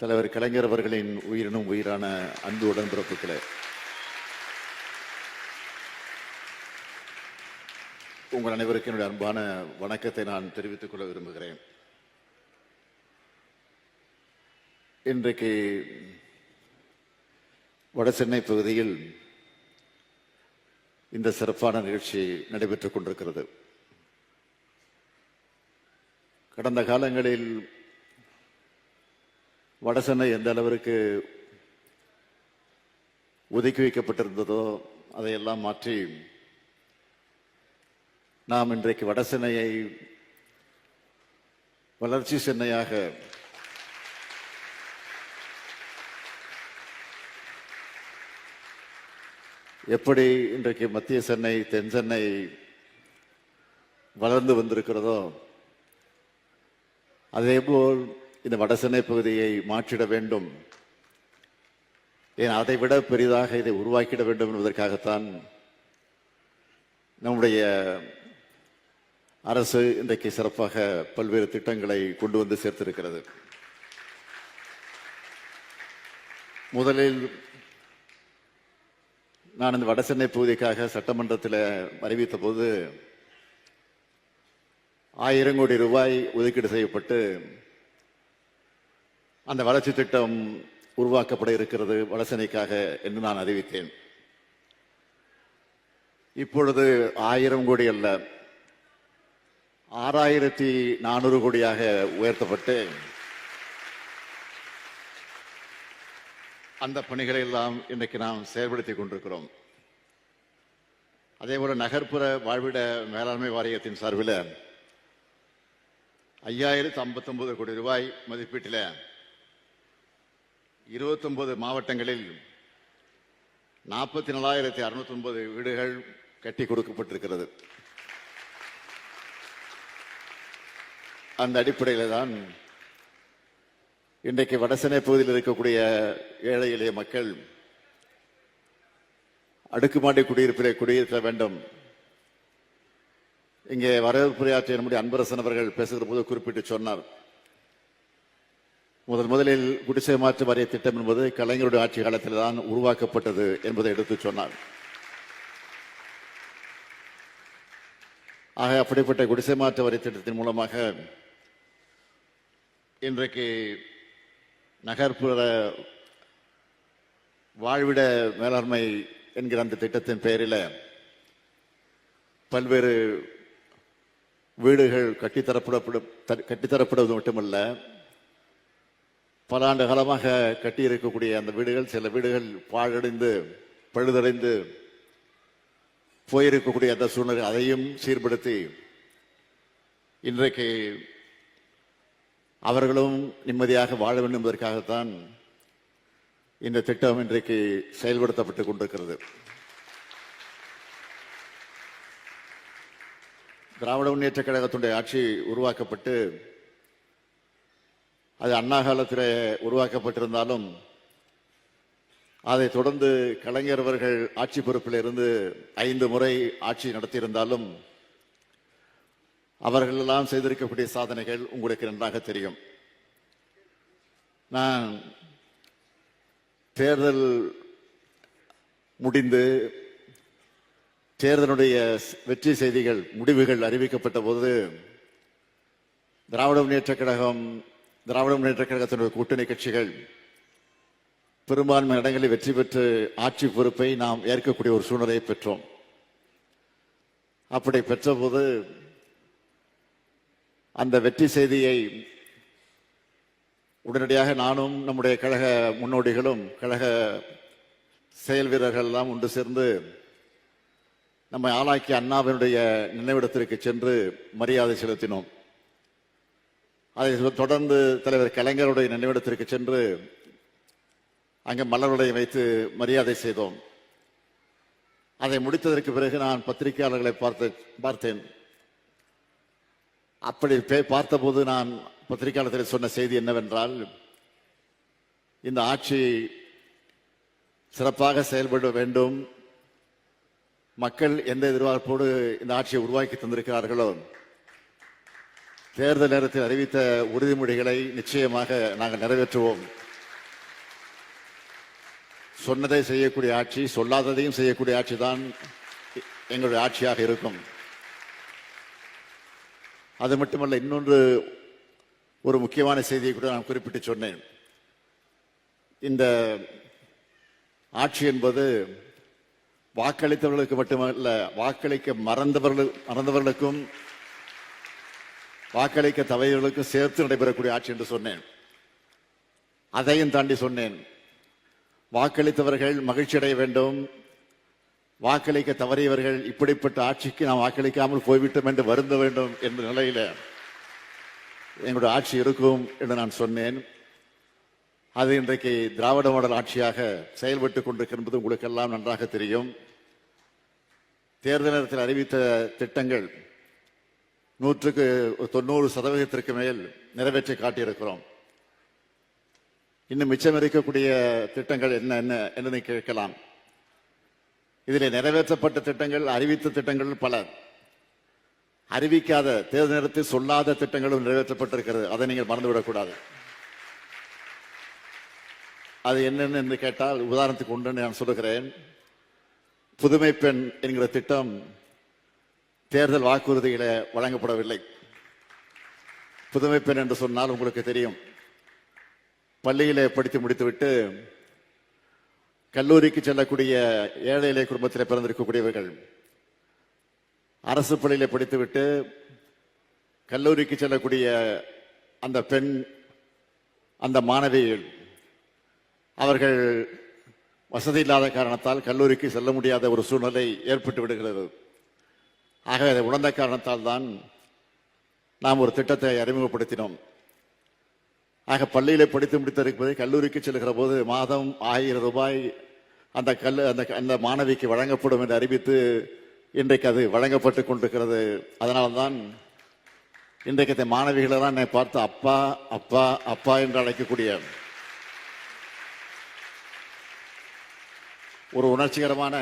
தலைவர் கலைஞர் அவர்களின் உயிரினும் உயிரான அன்பு உடன்பிறப்புகளே. உங்கள் அனைவருக்கும் என்னுடைய அன்பான வணக்கத்தை நான் தெரிவித்துக் கொள்ள விரும்புகிறேன். இன்றைக்கு வடசென்னை பகுதியில் இந்த சிறப்பான நிகழ்ச்சி நடைபெற்றுக் கொண்டிருக்கிறது. கடந்த காலங்களில் வடசென்னை எந்த அளவிற்கு ஒதுக்கி வைக்கப்பட்டிருந்ததோ அதையெல்லாம் மாற்றி நாம் இன்றைக்கு வடசென்னையை வளர்ச்சி சென்னையாக எப்படி இன்றைக்கு மத்திய சென்னை தென் சென்னை வளர்ந்து வந்திருக்கிறதோ அதேபோல் இந்த வடசென்னை பகுதியை மாற்றிட வேண்டும். ஏன் அதை விட பெரிதாக இதை உருவாக்கிட வேண்டும் என்பதற்காகத்தான் நம்முடைய அரசு இன்றைக்கு சிறப்பாக பல்வேறு திட்டங்களை கொண்டு வந்து சேர்த்திருக்கிறது. முதலில் நான் இந்த வடசென்னை பகுதிக்காக சட்டமன்றத்தில் அறிவித்த போது ஆயிரம் கோடி ரூபாய் ஒதுக்கீடு செய்யப்பட்டு அந்த வளர்ச்சி திட்டம் உருவாக்கப்பட இருக்கிறது. வடசென்னைக்காக என்று நான் அறிவித்தேன். இப்பொழுது ஆயிரம் கோடி அல்ல ஆறாயிரத்தி நானூறு கோடியாக உயர்த்தப்பட்டு அந்த பணிகளை எல்லாம் இன்றைக்கு நாம் செயல்படுத்திக் கொண்டிருக்கிறோம். அதே போல நகர்ப்புற வாழ்விட மேலாண்மை வாரியத்தின் சார்பில் ஐயாயிரத்து ஐம்பத்தொன்பது கோடி ரூபாய் மதிப்பீட்டில் இருபத்தொன்பது மாவட்டங்களில் நாற்பத்தி நாலாயிரத்தி அறுநூத்தி ஒன்பது வீடுகள் கட்டி கொடுக்கப்பட்டிருக்கிறது. அந்த அடிப்படையில் தான் இன்றைக்கு வடசென்னை பகுதியில் இருக்கக்கூடிய ஏழை எளிய மக்கள் அடுக்குமாடி குடியிருப்பிலே குடியிருக்க வேண்டும். இங்கே வரவேற்புரையாற்றிய நம்முடைய அன்பரசன் அவர்கள் பேசுகிற போது குறிப்பிட்டு சொன்னார். முதல் முதலில் குடிசை மாற்று வாரிய திட்டம் என்பது கலைஞருடைய ஆட்சி காலத்தில் தான் உருவாக்கப்பட்டது என்பதை எடுத்து சொன்னார். ஆக அப்படிப்பட்ட குடிசை மாற்று வரி திட்டத்தின் மூலமாக இன்றைக்கு நகர்ப்புற வாழ்விட மேலாண்மை என்கிற அந்த திட்டத்தின் பெயரில் பல்வேறு வீடுகள் கட்டித்தரப்படப்படும் கட்டித்தரப்படுவது மட்டுமல்ல பல ஆண்டு காலமாக கட்டியிருக்கக்கூடிய அந்த வீடுகள் சில வீடுகள் பாழடைந்து பழுதடைந்து போயிருக்கக்கூடிய அந்த சூழ்நிலை அதையும் சீர்படுத்தி இன்றைக்கு அவர்களும் நிம்மதியாக வாழ வேண்டும் என்பதற்காகத்தான் இந்த திட்டம் இன்றைக்கு செயல்படுத்தப்பட்டுக் கொண்டிருக்கிறது. திராவிட முன்னேற்ற கழகத்துடைய ஆட்சி உருவாக்கப்பட்டு அது அண்ணா காலத்தில் உருவாக்கப்பட்டிருந்தாலும் அதைத் தொடர்ந்து கலைஞர் அவர்கள் ஆட்சி பொறுப்பில் இருந்து ஐந்து முறை ஆட்சி நடத்தியிருந்தாலும் அவர்களெல்லாம் செய்திருக்கக்கூடிய சாதனைகள் உங்களுக்கு நன்றாக தெரியும். நான் தேர்தல் முடிந்து தேர்தலுடைய வெற்றி செய்திகள் முடிவுகள் அறிவிக்கப்பட்ட போது திராவிட முன்னேற்ற கழகம் திராவிட முன்னேற்ற கழகத்தினுடைய கூட்டணி கட்சிகள் பெரும்பான்மை இடங்களில் வெற்றி பெற்று ஆட்சி பொறுப்பை நாம் ஏற்கக்கூடிய ஒரு சூழ்நிலையை பெற்றோம். அப்படி பெற்றபோது அந்த வெற்றி செய்தியை உடனடியாக நானும் நம்முடைய கழக முன்னோடிகளும் கழக செயல் வீரர்கள் எல்லாம் ஒன்று சேர்ந்து நம்மை ஆளாக்கிய அண்ணாவினுடைய நினைவிடத்திற்கு சென்று மரியாதை செலுத்தினோம். அதை தொடர்ந்து தலைவர் கலைஞருடைய நினைவிடத்திற்கு சென்று அங்கே மலருடைய வைத்து மரியாதை செய்தோம். அதை முடித்ததற்கு பிறகு நான் பத்திரிகையாளர்களை பார்த்து பார்த்தேன். அப்படி பே- பார்த்தபோது நான் பத்திரிகையாளர்கள் சொன்ன செய்தி என்னவென்றால் இந்த ஆட்சி சிறப்பாக செயல்பட வேண்டும். மக்கள் எந்த எதிர்பார்ப்போடு இந்த ஆட்சியை உருவாக்கி தந்திருக்கிறார்களோ தேர்தல் நேரத்தில் அறிவித்த உறுதிமொழிகளை நிச்சயமாக நாங்கள் நிறைவேற்றுவோம். சொன்னதை செய்யக்கூடிய ஆட்சி சொல்லாததையும் செய்யக்கூடிய ஆட்சி தான் எங்களுடைய ஆட்சியாக இருக்கும். அது மட்டுமல்ல இன்னொன்று ஒரு முக்கியமான செய்தியை கூட நான் குறிப்பிட்டு சொன்னேன். இந்த ஆட்சி என்பது வாக்களித்தவர்களுக்கு மட்டுமல்ல வாக்களிக்க மறந்தவர்கள் மறந்தவர்களுக்கும் வாக்களிக்க தவறியவர்களுக்கும் சேர்த்து நடைபெறக்கூடிய ஆட்சி என்று சொன்னேன். அதையும் தாண்டி சொன்னேன். வாக்களித்தவர்கள் மகிழ்ச்சி அடைய வேண்டும். வாக்களிக்க தவறியவர்கள் இப்படிப்பட்ட ஆட்சிக்கு நாம் வாக்களிக்காமல் போய்விட்டோம் என்று வருந்த வேண்டும் என்ற நிலையில எங்களுடைய ஆட்சி இருக்கும் என்று நான் சொன்னேன். அது இன்றைக்கு திராவிட மாடல் ஆட்சியாக செயல்பட்டுக் கொண்டிருக்கிறது உங்களுக்கெல்லாம் நன்றாக தெரியும். தேர்தல் நேரத்தில் அறிவித்த திட்டங்கள் நூற்றுக்கு தொண்ணூறு சதவீதத்திற்கு மேல் நிறைவேற்றி காட்டியிருக்கிறோம். இன்னும் மிச்சம் இருக்கக்கூடிய திட்டங்கள் என்ன என்ன என்று கேட்கலாம். இதில் நிறைவேற்றப்பட்ட திட்டங்கள் அறிவித்த திட்டங்கள் பல. அறிவிக்காத தேர்தல் நேரத்தில் சொல்லாத திட்டங்களும் நிறைவேற்றப்பட்டிருக்கிறது. அதை நீங்கள் மறந்துவிடக்கூடாது. அது என்னென்னு என்று கேட்டால் உதாரணத்துக்கு ஒன்று நான் சொல்லுகிறேன். புதுமை பெண் என்கிற திட்டம் தேர்தல் வாக்குறுதிகளை வழங்கப்படவில்லை. புதுமை பெண் என்று சொன்னால் உங்களுக்கு தெரியும். பள்ளியிலே படித்து முடித்துவிட்டு கல்லூரிக்கு செல்லக்கூடிய ஏழை இலை குடும்பத்தில் பிறந்திருக்கக்கூடியவர்கள் அரசு பள்ளியில் படித்துவிட்டு கல்லூரிக்கு செல்லக்கூடிய அந்த பெண் அந்த மாணவிகள் அவர்கள் வசதி இல்லாத காரணத்தால் கல்லூரிக்கு செல்ல முடியாத ஒரு சூழ்நிலை ஏற்பட்டு விடுகிறது. ஆக அதை உணர்ந்த காரணத்தால் தான் நாம் ஒரு திட்டத்தை அறிமுகப்படுத்தினோம். ஆக பள்ளியில் படித்து முடித்திருப்பது கல்லூரிக்கு செல்கிற போது மாதம் ஆயிரம் ரூபாய் அந்த கல் அந்த அந்த மாணவிக்கு வழங்கப்படும் என்று அறிவித்து இன்றைக்கு அது வழங்கப்பட்டு கொண்டிருக்கிறது. அதனால்தான் இன்றைக்கு இந்த மாணவிகளெல்லாம் என்னை பார்த்து அப்பா அப்பா அப்பா என்று அழைக்கக்கூடிய ஒரு உணர்ச்சிகரமான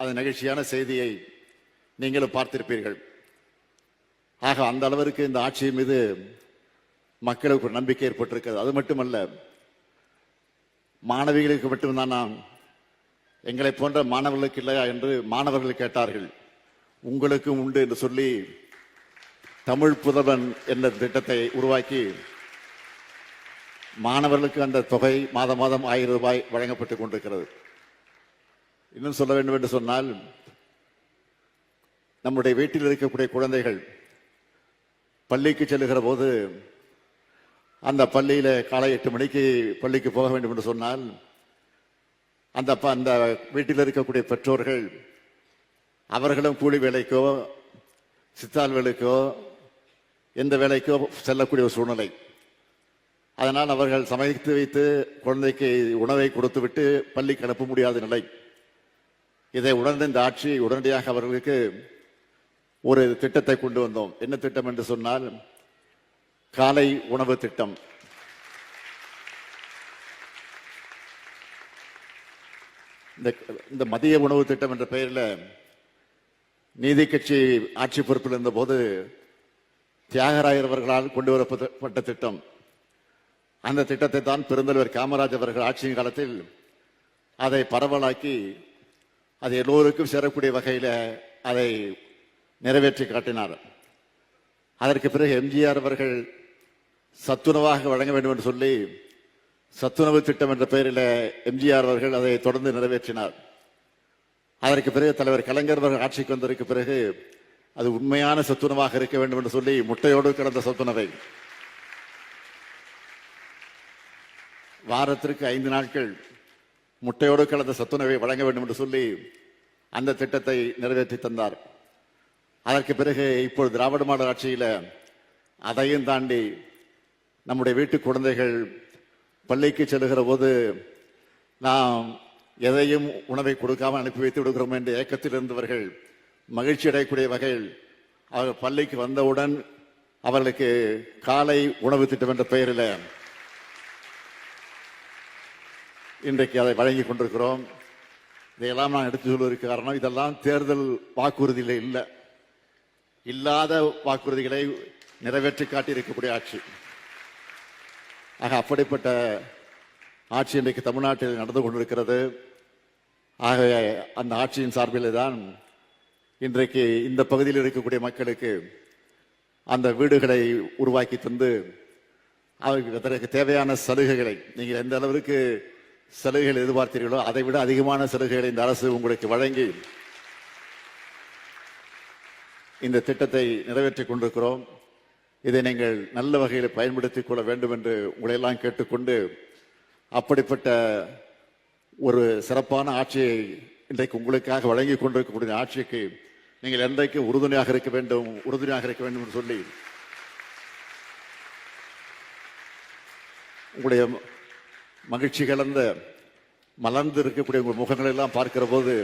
அது நிகழ்ச்சியான செய்தியை நீங்களும் பார்த்திருப்பீர்கள். ஆக அந்த அளவிற்கு இந்த ஆட்சி மீது மக்களுக்கு ஒரு நம்பிக்கை ஏற்பட்டிருக்கிறது. அது மட்டுமல்ல மாணவிகளுக்கு மட்டும்தான் நான் எங்களை போன்ற மாணவர்களுக்கு இல்லையா என்று மாணவர்கள் கேட்டார்கள். உங்களுக்கும் உண்டு என்று சொல்லி தமிழ் புதவன் என்ற திட்டத்தை உருவாக்கி மாணவர்களுக்கு அந்த தொகை மாதம் மாதம் ஆயிரம் ரூபாய் வழங்கப்பட்டுக் கொண்டிருக்கிறது. இன்னும் சொல்ல வேண்டும் என்று சொன்னால் நம்முடைய வீட்டில் இருக்கக்கூடிய குழந்தைகள் பள்ளிக்கு செல்லுகிற போது அந்த பள்ளியில் காலை எட்டு மணிக்கு பள்ளிக்கு போக வேண்டும் என்று சொன்னால் அந்த ப- அந்த வீட்டில் இருக்கக்கூடிய பெற்றோர்கள் அவர்களும் கூலி வேலைக்கோ சித்தால் வேலைக்கோ எந்த வேலைக்கோ செல்லக்கூடிய ஒரு சூழ்நிலை. அதனால் அவர்கள் சமைத்து வைத்து குழந்தைக்கு உணவை கொடுத்துவிட்டு பள்ளிக்கு அனுப்ப முடியாத நிலை. இதை உணர்ந்த இந்த ஆட்சி உடனடியாக அவர்களுக்கு ஒரு திட்டத்தை கொண்டு வந்தோம். என்ன திட்டம் என்று சொன்னால் காலை உணவு திட்டம். இந்த இந்த மதிய உணவு திட்டம் என்ற பெயரில் நீதி கட்சி ஆட்சி பொறுப்பில் இருந்தபோது தியாகராயர் அவர்களால் கொண்டு வரப்பட்ட திட்டம். அந்த திட்டத்தை தான் பெருந்தலைவர் காமராஜ் அவர்கள் ஆட்சியின் காலத்தில் அதை பரவலாக்கி அது எல்லோருக்கும் சேரக்கூடிய வகையில் அதை நிறைவேற்றி காட்டினார். அதற்கு பிறகு எம்ஜிஆர் அவர்கள் சத்துணவாக வழங்க வேண்டும் என்று சொல்லி சத்துணவு திட்டம் என்ற பெயரில் எம்ஜிஆர் அவர்கள் அதை தொடர்ந்து நிறைவேற்றினார். அதற்கு பிறகு தலைவர் கலைஞர் அவர்கள் ஆட்சிக்கு வந்ததற்கு பிறகு அது உண்மையான சத்துணவாக இருக்க வேண்டும் என்று சொல்லி முட்டையோடு கலந்த சத்துணவை. வாரத்திற்கு ஐந்து நாட்கள் முட்டையோடு கலந்த சத்துணவை வழங்க வேண்டும் என்று சொல்லி அந்த திட்டத்தை நிறைவேற்றி தந்தார். அதற்கு பிறகு இப்போது திராவிட மாடல் ஆட்சியில் அதையும் தாண்டி நம்முடைய வீட்டு குழந்தைகள் பள்ளிக்கு செல்லுகிற போது நாம் எதையும் உணவை கொடுக்காமல் அனுப்பி வைத்து விடுகிறோம் என்ற ஏக்கத்தில் இருந்தவர்கள் மகிழ்ச்சி அடையக்கூடிய வகையில் அவர் பள்ளிக்கு வந்தவுடன் அவர்களுக்கு காலை உணவு திட்டம் என்ற பெயரில் இன்றைக்கு அதை வழங்கி கொண்டிருக்கிறோம். இதையெல்லாம் நான் எடுத்து சொல்வதற்கு காரணம் இதெல்லாம் தேர்தல் வாக்குறுதியில் இல்லை. இல்லாத வாக்குறுதிகளை நிறைவேற்றி காட்டியிருக்கக்கூடிய ஆட்சி. ஆக அப்படிப்பட்ட ஆட்சி இன்றைக்கு தமிழ்நாட்டில் நடந்து கொண்டிருக்கிறது. ஆகவே அந்த ஆட்சியின் சார்பில் தான் இன்றைக்கு இந்த பகுதியில் இருக்கக்கூடிய மக்களுக்கு அந்த வீடுகளை உருவாக்கி தந்து அவர்களுக்கு அதற்கு தேவையான சலுகைகளை நீங்கள் எந்த அளவிற்கு சலுகைகள் எதிர்பார்த்தீர்களோ அதை விட அதிகமான சலுகைகளை இந்த அரசு உங்களுக்கு வழங்கி இந்த திட்டத்தை நிறைவேற்றிக் கொண்டிருக்கிறோம். இதை நீங்கள் நல்ல வகையில் பயன்படுத்திக் கொள்ள வேண்டும் என்று உங்களையெல்லாம் கேட்டுக்கொண்டு அப்படிப்பட்ட ஒரு சிறப்பான ஆட்சியை இன்றைக்கு உங்களுக்காக வழங்கி கொண்டிருக்கக்கூடிய ஆட்சிக்கு நீங்கள் என்றைக்கு உறுதுணையாக இருக்க வேண்டும் உறுதுணையாக இருக்க வேண்டும் என்று சொல்லி உங்களுடைய மகிழ்ச்சி கலந்த மலர்ந்து இருக்கக்கூடிய உங்கள் முகங்களை எல்லாம் பார்க்கிற போது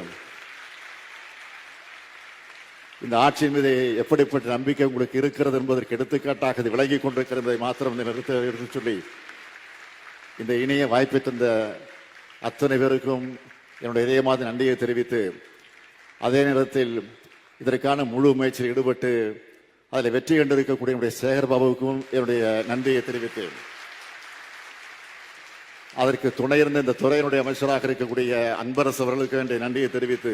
இந்த ஆட்சியின் மீது எப்படிப்பட்ட நம்பிக்கை உங்களுக்கு இருக்கிறது என்பதற்கு எடுத்துக்காட்டாக இது விளங்கி கொண்டிருக்கிறதை மாத்திரம் நிறுத்த எடுத்து சொல்லி இந்த இணைய வாய்ப்பை தந்த அத்தனை பேருக்கும் என்னுடைய இதயமாத நன்றியை தெரிவித்து அதே நேரத்தில் இதற்கான முழு முயற்சியில் ஈடுபட்டு அதில் வெற்றி கண்டிருக்கக்கூடிய என்னுடைய சேகர் பாபுவுக்கும் என்னுடைய நன்றியை தெரிவித்து அதற்கு துணை இருந்த இந்த துறையினுடைய அமைச்சராக இருக்கக்கூடிய அன்பரசு அவர்களுக்கு என்னுடைய நன்றியை தெரிவித்து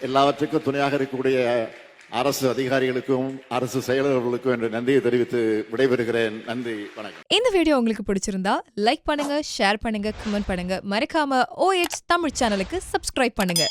எல்லாவற்றுக்கும் துணையாக இருக்கக்கூடிய அரசு அதிகாரிகளுக்கும் அரசு செயலர்களுக்கும் என்ற நன்றியை தெரிவித்து விடைபெறுகிறேன். நன்றி வணக்கம். இந்த வீடியோ உங்களுக்கு பிடிச்சிருந்தா லைக் பண்ணுங்க ஷேர் பண்ணுங்க கமெண்ட் பண்ணுங்க. மறக்காம ஓஎச் தமிழ் சேனலுக்கு சப்ஸ்கிரைப் பண்ணுங்க.